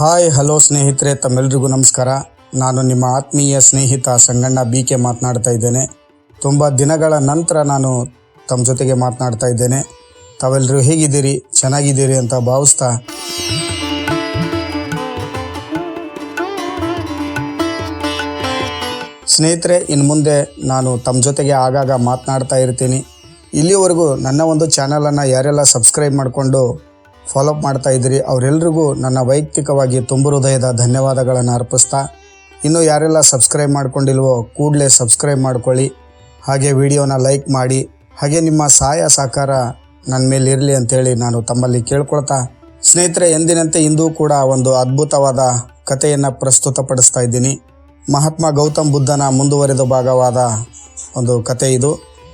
Hi, hello ಸ್ನೇಹಿತರೆ, ತಮ್ಮೆಲ್ರಿಗೂ ನಮಸ್ಕಾರ. ನಾನು ನಿಮ್ಮ ಆತ್ಮೀಯ ಸ್ನೇಹಿತ ಸಂಗಣ್ಣ ಬಿ ಕೆ ಮಾತನಾಡ್ತಾ ಇದ್ದೇನೆ. ತುಂಬ ದಿನಗಳ ನಂತರ ನಾನು ತಮ್ಮ ಜೊತೆಗೆ ಮಾತನಾಡ್ತಾ ಇದ್ದೇನೆ. ತಾವೆಲ್ಲರೂ ಹೇಗಿದ್ದೀರಿ? ಚೆನ್ನಾಗಿದ್ದೀರಿ ಅಂತ ಭಾವಿಸ್ತಾ. ಸ್ನೇಹಿತರೆ ಇನ್ನು ಮುಂದೆ ನಾನು ತಮ್ಮ ಜೊತೆಗೆ ಆಗಾಗ ಮಾತನಾಡ್ತಾ ಇರ್ತೀನಿ. ಇಲ್ಲಿವರೆಗೂ ನನ್ನ ಒಂದು ಚಾನಲನ್ನು ಯಾರೆಲ್ಲ ಸಬ್ಸ್ಕ್ರೈಬ್ ಮಾಡಿಕೊಂಡು ಫಾಲೋಅಪ್ ಮಾಡ್ತಾ ಇದ್ದೀರಿ. ಅವರೆಲ್ಲರಿಗೂ ನನ್ನ ವೈಯಕ್ತಿಕವಾಗಿ ತುಂಬು ಹೃದಯದ ಧನ್ಯವಾದಗಳನ್ನು ಅರ್ಪಿಸ್ತಾ, ಇನ್ನು ಯಾರೆಲ್ಲ ಸಬ್ಸ್ಕ್ರೈಬ್ ಮಾಡ್ಕೊಂಡಿಲ್ವೋ ಕೂಡಲೇ ಸಬ್ಸ್ಕ್ರೈಬ್ ಮಾಡ್ಕೊಳ್ಳಿ. ಹಾಗೆ ವಿಡಿಯೋನ ಲೈಕ್ ಮಾಡಿ, ಹಾಗೆ ನಿಮ್ಮ ಸಹಾಯ ಸಹಕಾರ ನನ್ನ ಮೇಲೆ ಇರಲಿ ಅಂತೇಳಿ ನಾನು ತಮ್ಮಲ್ಲಿ ಕೇಳ್ಕೊಳ್ತಾ, ಸ್ನೇಹಿತರೆ, ಎಂದಿನಂತೆ ಇಂದೂ ಕೂಡ ಒಂದು ಅದ್ಭುತವಾದ ಕಥೆಯನ್ನು ಪ್ರಸ್ತುತಪಡಿಸ್ತಾ ಇದ್ದೀನಿ. ಮಹಾತ್ಮ ಗೌತಮ್ ಬುದ್ಧನ ಮುಂದುವರೆದ ಭಾಗವಾದ ಒಂದು ಕತೆ ಇದು.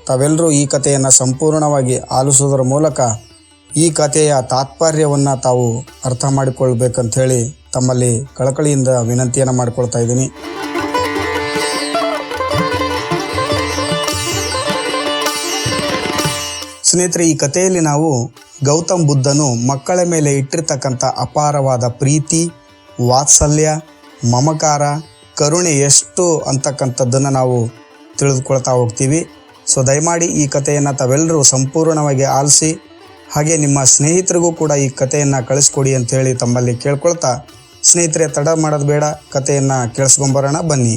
ತಾವೆಲ್ಲರೂ ಈ ಕಥೆಯನ್ನು ಸಂಪೂರ್ಣವಾಗಿ ಆಲಿಸುವುದರ ಮೂಲಕ ಈ ಕಥೆಯ ತಾತ್ಪರ್ಯವನ್ನು ತಾವು ಅರ್ಥ ಮಾಡಿಕೊಳ್ಬೇಕಂತ ಹೇಳಿ ತಮ್ಮಲ್ಲಿ ಕಳಕಳಿಯಿಂದ ವಿನಂತಿಯನ್ನು ಮಾಡಿಕೊಳ್ತಾ ಇದ್ದೀನಿ. ಸ್ನೇಹಿತರೆ, ಈ ಕಥೆಯಲ್ಲಿ ನಾವು ಗೌತಮ್ ಬುದ್ಧನು ಮಕ್ಕಳ ಮೇಲೆ ಇಟ್ಟಿರ್ತಕ್ಕಂಥ ಅಪಾರವಾದ ಪ್ರೀತಿ, ವಾತ್ಸಲ್ಯ, ಮಮಕಾರ, ಕರುಣೆ ಎಷ್ಟು ಅಂತಕ್ಕಂಥದ್ದನ್ನು ನಾವು ತಿಳಿದುಕೊಳ್ತಾ ಹೋಗ್ತೀವಿ. ಸೊ ದಯಮಾಡಿ ಈ ಕಥೆಯನ್ನು ತಾವೆಲ್ಲರೂ ಸಂಪೂರ್ಣವಾಗಿ ಆಲಿಸಿ ಹಾಗೆ ನಿಮ್ಮ ಸ್ನೇಹಿತರಿಗೂ ಕೂಡ ಈ ಕಥೆಯನ್ನು ಕಳಿಸ್ಕೊಡಿ ಅಂತೇಳಿ ತಮ್ಮಲ್ಲಿ ಕೇಳ್ಕೊಳ್ತಾ, ಸ್ನೇಹಿತರೆ, ತಡ ಮಾಡೋದು ಬೇಡ, ಕಥೆಯನ್ನು ಕೇಳಿಸ್ಕೊಂಬರೋಣ, ಬನ್ನಿ.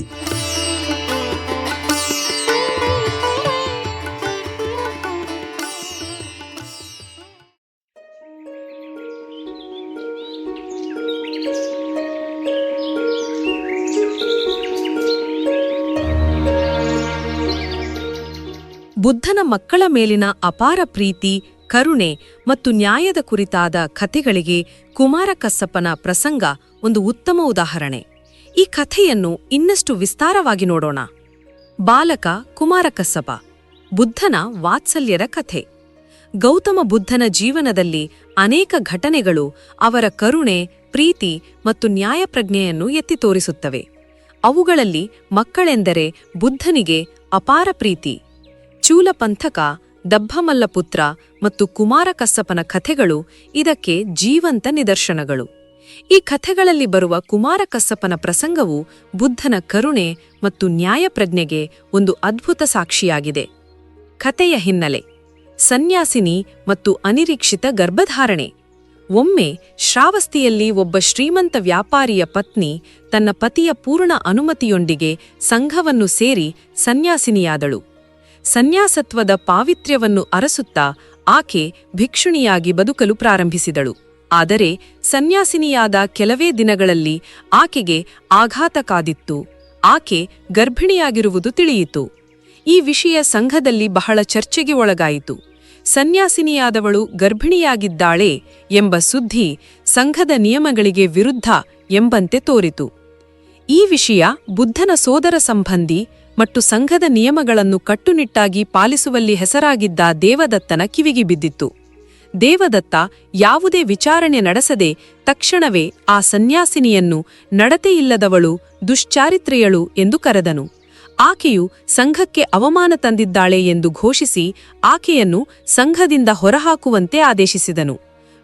ಬುದ್ಧನ ಮಕ್ಕಳ ಮೇಲಿನ ಅಪಾರ ಪ್ರೀತಿ ಕರುಣೆ ಮತ್ತು ನ್ಯಾಯದ ಕುರಿತಾದ ಕಥೆಗಳಿಗೆ ಕುಮಾರಕಸಪ್ಪನ ಪ್ರಸಂಗ ಒಂದು ಉತ್ತಮ ಉದಾಹರಣೆ. ಈ ಕಥೆಯನ್ನು ಇನ್ನಷ್ಟು ವಿಸ್ತಾರವಾಗಿ ನೋಡೋಣ. ಬಾಲಕ ಕುಮಾರ ಬುದ್ಧನ ವಾತ್ಸಲ್ಯರ ಕಥೆ. ಗೌತಮ ಬುದ್ಧನ ಜೀವನದಲ್ಲಿ ಅನೇಕ ಘಟನೆಗಳು ಅವರ ಕರುಣೆ, ಪ್ರೀತಿ ಮತ್ತು ನ್ಯಾಯಪ್ರಜ್ಞೆಯನ್ನು ಎತ್ತಿ ತೋರಿಸುತ್ತವೆ. ಅವುಗಳಲ್ಲಿ ಮಕ್ಕಳೆಂದರೆ ಬುದ್ಧನಿಗೆ ಅಪಾರ ಪ್ರೀತಿ. ಚೂಲಪಂಥಕ ದಬ್ಬಮಲ್ಲಪುತ್ರ ಮತ್ತು ಕುಮಾರಕಸಪನ ಕಥೆಗಳು ಇದಕ್ಕೆ ಜೀವಂತ ನಿದರ್ಶನಗಳು. ಈ ಕಥೆಗಳಲ್ಲಿ ಬರುವ ಕುಮಾರ ಪ್ರಸಂಗವು ಬುದ್ಧನ ಕರುಣೆ ಮತ್ತು ನ್ಯಾಯಪ್ರಜ್ಞೆಗೆ ಒಂದು ಅದ್ಭುತ ಸಾಕ್ಷಿಯಾಗಿದೆ. ಕಥೆಯ ಹಿನ್ನೆಲೆ. ಸನ್ಯಾಸಿನಿ ಮತ್ತು ಅನಿರೀಕ್ಷಿತ ಗರ್ಭಧಾರಣೆ. ಒಮ್ಮೆ ಶ್ರಾವಸ್ತಿಯಲ್ಲಿ ಒಬ್ಬ ಶ್ರೀಮಂತ ವ್ಯಾಪಾರಿಯ ಪತ್ನಿ ತನ್ನ ಪತಿಯ ಪೂರ್ಣ ಅನುಮತಿಯೊಂದಿಗೆ ಸಂಘವನ್ನು ಸೇರಿ ಸನ್ಯಾಸಿನಿಯಾದಳು. ಸನ್ಯಾಸತ್ವದ ಪಾವಿತ್ರ್ಯವನ್ನು ಅರಸುತ್ತಾ ಆಕೆ ಭಿಕ್ಷುಣಿಯಾಗಿ ಬದುಕಲು ಪ್ರಾರಂಭಿಸಿದಳು. ಆದರೆ ಸನ್ಯಾಸಿನಿಯಾದ ಕೆಲವೇ ದಿನಗಳಲ್ಲಿ ಆಕೆಗೆ ಆಘಾತ ಕಾದಿತ್ತು ಆಕೆ ಗರ್ಭಿಣಿಯಾಗಿರುವುದು ತಿಳಿಯಿತು. ಈ ವಿಷಯ ಸಂಘದಲ್ಲಿ ಬಹಳ ಚರ್ಚೆಗೆ ಒಳಗಾಯಿತು. ಸನ್ಯಾಸಿನಿಯಾದವಳು ಗರ್ಭಿಣಿಯಾಗಿದ್ದಾಳೆ ಎಂಬ ಸುದ್ದಿ ಸಂಘದ ನಿಯಮಗಳಿಗೆ ವಿರುದ್ಧ ಎಂಬಂತೆ ತೋರಿತು. ಈ ವಿಷಯ ಬುದ್ಧನ ಸೋದರ ಸಂಬಂಧಿ ಮತ್ತು ಸಂಘದ ನಿಯಮಗಳನ್ನು ಕಟ್ಟುನಿಟ್ಟಾಗಿ ಪಾಲಿಸುವಲ್ಲಿ ಹೆಸರಾಗಿದ್ದ ದೇವದತ್ತನ ಕಿವಿಗೆ ಬಿದ್ದಿತ್ತು. ದೇವದತ್ತ ಯಾವುದೇ ವಿಚಾರಣೆ ನಡೆಸದೆ ತಕ್ಷಣವೇ ಆ ಸನ್ಯಾಸಿನಿಯನ್ನು ನಡತೆಯಿಲ್ಲದವಳು, ದುಶ್ಚಾರಿತ್ರೆಯಳು ಎಂದು ಕರೆದನು. ಆಕೆಯು ಸಂಘಕ್ಕೆ ಅವಮಾನ ತಂದಿದ್ದಾಳೆ ಎಂದು ಘೋಷಿಸಿ ಆಕೆಯನ್ನು ಸಂಘದಿಂದ ಹೊರಹಾಕುವಂತೆ ಆದೇಶಿಸಿದನು.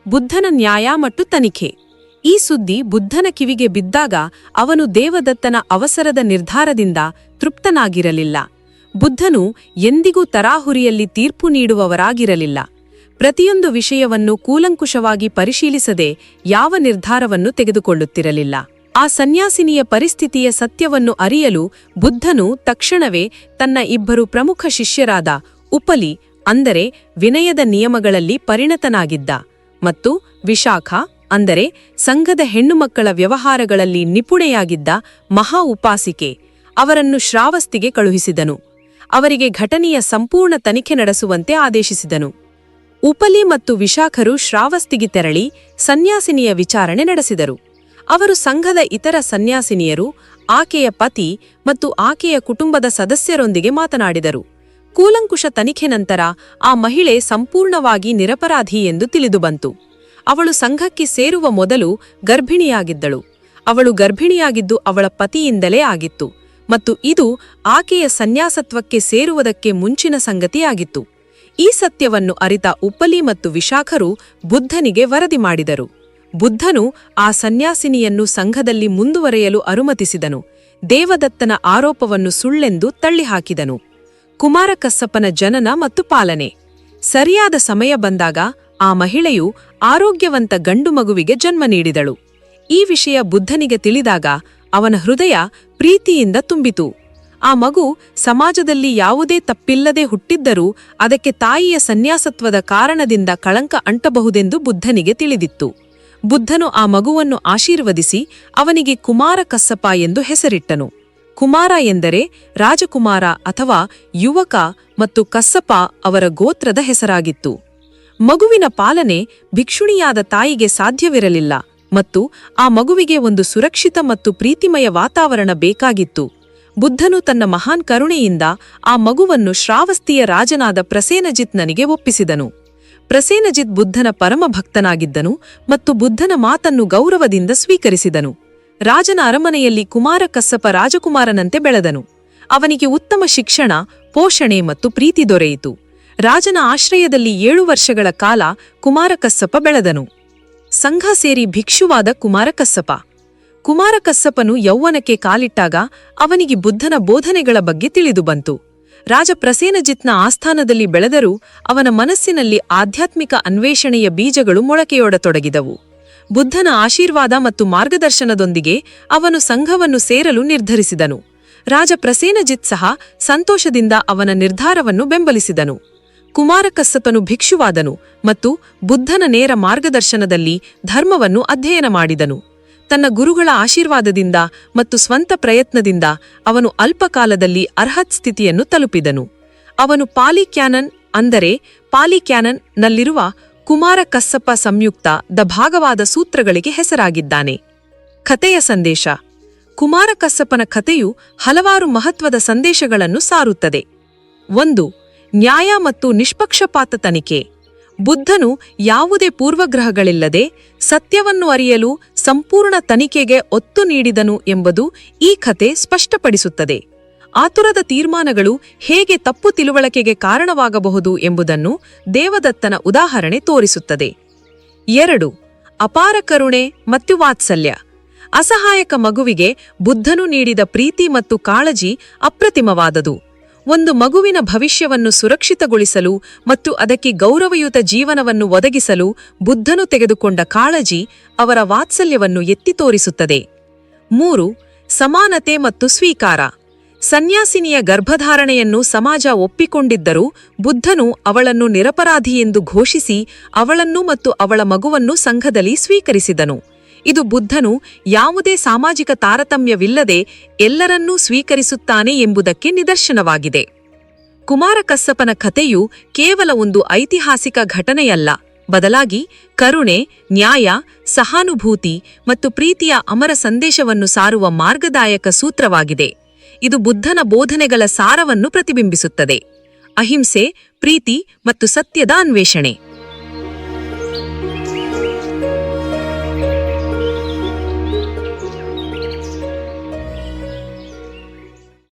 ಬುದ್ಧನ ನ್ಯಾಯ ಮತ್ತು ತನಿಖೆ. ಈ ಸುದ್ದಿ ಬುದ್ಧನ ಕಿವಿಗೆ ಬಿದ್ದಾಗ ಅವನು ದೇವದತ್ತನ ಅವಸರದ ನಿರ್ಧಾರದಿಂದ ತೃಪ್ತನಾಗಿರಲಿಲ್ಲ. ಬುದ್ಧನು ಎಂದಿಗೂ ತರಾಹುರಿಯಲ್ಲಿ ತೀರ್ಪು ನೀಡುವವರಾಗಿರಲಿಲ್ಲ. ಪ್ರತಿಯೊಂದು ವಿಷಯವನ್ನು ಕೂಲಂಕುಷವಾಗಿ ಪರಿಶೀಲಿಸದೆ ಯಾವ ನಿರ್ಧಾರವನ್ನು ತೆಗೆದುಕೊಳ್ಳುತ್ತಿರಲಿಲ್ಲ. ಆ ಸನ್ಯಾಸಿನಿಯ ಪರಿಸ್ಥಿತಿಯ ಸತ್ಯವನ್ನು ಅರಿಯಲು ಬುದ್ಧನು ತಕ್ಷಣವೇ ತನ್ನ ಇಬ್ಬರು ಪ್ರಮುಖ ಶಿಷ್ಯರಾದ ಉಪಲಿ, ಅಂದರೆ ವಿನಯದ ನಿಯಮಗಳಲ್ಲಿ ಪರಿಣತನಾಗಿದ್ದ, ಮತ್ತು ವಿಶಾಖ ಅಂದರೆ ಸಂಘದ ಹೆಣ್ಣುಮಕ್ಕಳ ವ್ಯವಹಾರಗಳಲ್ಲಿ ನಿಪುಣೆಯಾಗಿದ್ದ ಮಹಾ ಉಪಾಸಿಕೆ ಅವರನ್ನು ಶ್ರಾವಸ್ತಿಗೆ ಕಳುಹಿಸಿದನು. ಅವರಿಗೆ ಘಟನೆಯ ಸಂಪೂರ್ಣ ತನಿಖೆ ನಡೆಸುವಂತೆ ಆದೇಶಿಸಿದನು. ಉಪಲಿ ಮತ್ತು ವಿಶಾಖರು ಶ್ರಾವಸ್ತಿಗೆ ತೆರಳಿ ಸನ್ಯಾಸಿನಿಯ ವಿಚಾರಣೆ ನಡೆಸಿದರು. ಅವರು ಸಂಘದ ಇತರ ಸನ್ಯಾಸಿನಿಯರು, ಆಕೆಯ ಪತಿ ಮತ್ತು ಆಕೆಯ ಕುಟುಂಬದ ಸದಸ್ಯರೊಂದಿಗೆ ಮಾತನಾಡಿದರು. ಕೂಲಂಕುಷ ತನಿಖೆ ನಂತರ ಆ ಮಹಿಳೆ ಸಂಪೂರ್ಣವಾಗಿ ನಿರಪರಾಧಿ ಎಂದು ತಿಳಿದುಬಂತು. ಅವಳು ಸಂಘಕ್ಕೆ ಸೇರುವ ಮೊದಲು ಗರ್ಭಿಣಿಯಾಗಿದ್ದಳು. ಅವಳು ಗರ್ಭಿಣಿಯಾಗಿದ್ದು ಅವಳ ಪತಿಯಿಂದಲೇ ಆಗಿತ್ತು ಮತ್ತು ಇದು ಆಕೆಯ ಸನ್ಯಾಸತ್ವಕ್ಕೆ ಸೇರುವುದಕ್ಕೆ ಮುಂಚಿನ ಸಂಗತಿಯಾಗಿತ್ತು. ಈ ಸತ್ಯವನ್ನು ಅರಿತ ಉಪ್ಪಲಿ ಮತ್ತು ವಿಶಾಖರು ಬುದ್ಧನಿಗೆ ವರದಿ ಮಾಡಿದರು. ಬುದ್ಧನು ಆ ಸನ್ಯಾಸಿನಿಯನ್ನು ಸಂಘದಲ್ಲಿ ಮುಂದುವರೆಯಲು ಅನುಮತಿಸಿದನು. ದೇವದತ್ತನ ಆರೋಪವನ್ನು ಸುಳ್ಳೆಂದು ತಳ್ಳಿಹಾಕಿದನು. ಕುಮಾರಕಸ್ಸಪ್ಪನ ಜನನ ಮತ್ತು ಪಾಲನೆ. ಸರಿಯಾದ ಸಮಯ ಬಂದಾಗ ಆ ಮಹಿಳೆಯು ಆರೋಗ್ಯವಂತ ಗಂಡು ಮಗುವಿಗೆ ಜನ್ಮ ನೀಡಿದಳು. ಈ ವಿಷಯ ಬುದ್ಧನಿಗೆ ತಿಳಿದಾಗ ಅವನ ಹೃದಯ ಪ್ರೀತಿಯಿಂದ ತುಂಬಿತು. ಆ ಮಗು ಸಮಾಜದಲ್ಲಿ ಯಾವುದೇ ತಪ್ಪಿಲ್ಲದೆ ಹುಟ್ಟಿದ್ದರೂ ಅದಕ್ಕೆ ತಾಯಿಯ ಸನ್ಯಾಸತ್ವದ ಕಾರಣದಿಂದ ಕಳಂಕ ಅಂಟಬಹುದೆಂದು ಬುದ್ಧನಿಗೆ ತಿಳಿದಿತ್ತು. ಬುದ್ಧನು ಆ ಮಗುವನ್ನು ಆಶೀರ್ವದಿಸಿ ಅವನಿಗೆ ಕುಮಾರ ಕಸ್ಸಪ್ಪ ಎಂದು ಹೆಸರಿಟ್ಟನು. ಕುಮಾರ ಎಂದರೆ ರಾಜಕುಮಾರ ಅಥವಾ ಯುವಕ ಮತ್ತು ಕಸ್ಸಪ್ಪ ಅವರ ಗೋತ್ರದ ಹೆಸರಾಗಿತ್ತು. ಮಗುವಿನ ಪಾಲನೆ ಭಿಕ್ಷುಣಿಯಾದ ತಾಯಿಗೆ ಸಾಧ್ಯವಿರಲಿಲ್ಲ ಮತ್ತು ಆ ಮಗುವಿಗೆ ಒಂದು ಸುರಕ್ಷಿತ ಮತ್ತು ಪ್ರೀತಿಮಯ ವಾತಾವರಣ ಬೇಕಾಗಿತ್ತು. ಬುದ್ಧನು ತನ್ನ ಮಹಾನ್ ಕರುಣೆಯಿಂದ ಆ ಮಗುವನ್ನು ಶ್ರಾವಸ್ತಿಯ ರಾಜನಾದ ಪ್ರಸೇನಜಿತ್ನನಿಗೆ ಒಪ್ಪಿಸಿದನು. ಪ್ರಸೇನಜಿತ್ ಬುದ್ಧನ ಪರಮ ಭಕ್ತನಾಗಿದ್ದನು ಮತ್ತು ಬುದ್ಧನ ಮಾತನ್ನು ಗೌರವದಿಂದ ಸ್ವೀಕರಿಸಿದನು. ರಾಜನ ಅರಮನೆಯಲ್ಲಿ ಕುಮಾರ ಕಸ್ಸಪ ರಾಜಕುಮಾರನಂತೆ ಬೆಳೆದನು. ಅವನಿಗೆ ಉತ್ತಮ ಶಿಕ್ಷಣ, ಪೋಷಣೆ ಮತ್ತು ಪ್ರೀತಿ ದೊರೆಯಿತು. ರಾಜನ ಆಶ್ರಯದಲ್ಲಿ ಏಳು ವರ್ಷಗಳ ಕಾಲ ಕುಮಾರಕಸ್ಸಪ ಬೆಳೆದನು. ಸಂಘ ಸೇರಿ ಭಿಕ್ಷುವಾದ ಕುಮಾರಕಸ್ಸಪ. ಕುಮಾರಕಸ್ಸಪನು ಯೌವನಕ್ಕೆ ಕಾಲಿಟ್ಟಾಗ ಅವನಿಗೆ ಬುದ್ಧನ ಬೋಧನೆಗಳ ಬಗ್ಗೆ ತಿಳಿದುಬಂತು ರಾಜ ಪ್ರಸೇನಜಿತ್ನ ಆಸ್ಥಾನದಲ್ಲಿ ಬೆಳೆದರೂ ಅವನ ಮನಸ್ಸಿನಲ್ಲಿ ಆಧ್ಯಾತ್ಮಿಕ ಅನ್ವೇಷಣೆಯ ಬೀಜಗಳು ಮೊಳಕೆಯೊಡತೊಡಗಿದವು. ಬುದ್ಧನ ಆಶೀರ್ವಾದ ಮತ್ತು ಮಾರ್ಗದರ್ಶನದೊಂದಿಗೆ ಅವನು ಸಂಘವನ್ನು ಸೇರಲು ನಿರ್ಧರಿಸಿದನು. ರಾಜ ಪ್ರಸೇನಜಿತ್ ಸಹ ಸಂತೋಷದಿಂದ ಅವನ ನಿರ್ಧಾರವನ್ನು ಬೆಂಬಲಿಸಿದನು. ಕುಮಾರಕಸ್ಸಪನು ಭಿಕ್ಷುವಾದನು ಮತ್ತು ಬುದ್ಧನ ನೇರ ಮಾರ್ಗದರ್ಶನದಲ್ಲಿ ಧರ್ಮವನ್ನು ಅಧ್ಯಯನ ಮಾಡಿದನು. ತನ್ನ ಗುರುಗಳ ಆಶೀರ್ವಾದದಿಂದ ಮತ್ತು ಸ್ವಂತ ಪ್ರಯತ್ನದಿಂದ ಅವನು ಅಲ್ಪಕಾಲದಲ್ಲಿ ಅರ್ಹತ್ ಸ್ಥಿತಿಯನ್ನು ತಲುಪಿದನು. ಅವನು ಪಾಲಿಕ್ಯಾನನ್ ಅಂದರೆ ಪಾಲಿ ಕ್ಯಾನನ್ ನಲ್ಲಿರುವ ಕುಮಾರ ಕಸ್ಸಪ್ಪ ಸಂಯುಕ್ತ ದ ಭಾಗವಾದ ಸೂತ್ರಗಳಿಗೆ ಹೆಸರಾಗಿದ್ದಾನೆ. ಕಥೆಯ ಸಂದೇಶ. ಕುಮಾರಕಸ್ಸಪ್ಪನ ಕಥೆಯು ಹಲವಾರು ಮಹತ್ವದ ಸಂದೇಶಗಳನ್ನು ಸಾರುತ್ತದೆ. ಒಂದು ನ್ಯಾಯ ಮತ್ತು ನಿಷ್ಪಕ್ಷಪಾತ ತನಿಖೆ. ಬುದ್ಧನು ಯಾವುದೇ ಪೂರ್ವಗ್ರಹಗಳಿಲ್ಲದೆ ಸತ್ಯವನ್ನು ಅರಿಯಲು ಸಂಪೂರ್ಣ ತನಿಖೆಗೆ ಒತ್ತು ನೀಡಿದನು ಎಂಬುದು ಈ ಕಥೆ ಸ್ಪಷ್ಟಪಡಿಸುತ್ತದೆ. ಆತುರದ ತೀರ್ಮಾನಗಳು ಹೇಗೆ ತಪ್ಪು ತಿಳುವಳಿಕೆಗೆ ಕಾರಣವಾಗಬಹುದು ಎಂಬುದನ್ನು ದೇವದತ್ತನ ಉದಾಹರಣೆ ತೋರಿಸುತ್ತದೆ. ಎರಡು, ಅಪಾರ ಕರುಣೆ ಮತ್ತು ವಾತ್ಸಲ್ಯ. ಅಸಹಾಯಕ ಮಗುವಿಗೆ ಬುದ್ಧನು ನೀಡಿದ ಪ್ರೀತಿ ಮತ್ತು ಕಾಳಜಿ ಅಪ್ರತಿಮವಾದದು. ಒಂದು ಮಗುವಿನ ಭವಿಷ್ಯವನ್ನು ಸುರಕ್ಷಿತಗೊಳಿಸಲು ಮತ್ತು ಅದಕ್ಕೆ ಗೌರವಯುತ ಜೀವನವನ್ನು ಒದಗಿಸಲು ಬುದ್ಧನು ತೆಗೆದುಕೊಂಡ ಕಾಳಜಿ ಅವರ ವಾತ್ಸಲ್ಯವನ್ನು ಎತ್ತಿ ತೋರಿಸುತ್ತದೆ. ಮೂರು, ಸಮಾನತೆ ಮತ್ತು ಸ್ವೀಕಾರ. ಸನ್ಯಾಸಿನಿಯ ಗರ್ಭಧಾರಣೆಯನ್ನು ಸಮಾಜ ಒಪ್ಪಿಕೊಂಡಿದ್ದರೂ ಬುದ್ಧನು ಅವಳನ್ನು ನಿರಪರಾಧಿ ಎಂದು ಘೋಷಿಸಿ ಅವಳನ್ನು ಮತ್ತು ಅವಳ ಮಗುವನ್ನು ಸಂಘದಲ್ಲಿ ಸ್ವೀಕರಿಸಿದನು. ಇದು ಬುದ್ಧನು ಯಾವುದೇ ಸಾಮಾಜಿಕ ತಾರತಮ್ಯವಿಲ್ಲದೆ ಎಲ್ಲರನ್ನೂ ಸ್ವೀಕರಿಸುತ್ತಾನೆ ಎಂಬುದಕ್ಕೆ ನಿದರ್ಶನವಾಗಿದೆ. ಕುಮಾರ ಕಥೆಯು ಕೇವಲ ಒಂದು ಐತಿಹಾಸಿಕ ಘಟನೆಯಲ್ಲ. ಬದಲಾಗಿ ಕರುಣೆ, ನ್ಯಾಯ, ಸಹಾನುಭೂತಿ ಮತ್ತು ಪ್ರೀತಿಯ ಅಮರ ಸಂದೇಶವನ್ನು ಸಾರುವ ಮಾರ್ಗದಾಯಕ ಸೂತ್ರವಾಗಿದೆ. ಇದು ಬುದ್ಧನ ಬೋಧನೆಗಳ ಸಾರವನ್ನು ಪ್ರತಿಬಿಂಬಿಸುತ್ತದೆ. ಅಹಿಂಸೆ, ಪ್ರೀತಿ ಮತ್ತು ಸತ್ಯದ ಅನ್ವೇಷಣೆ.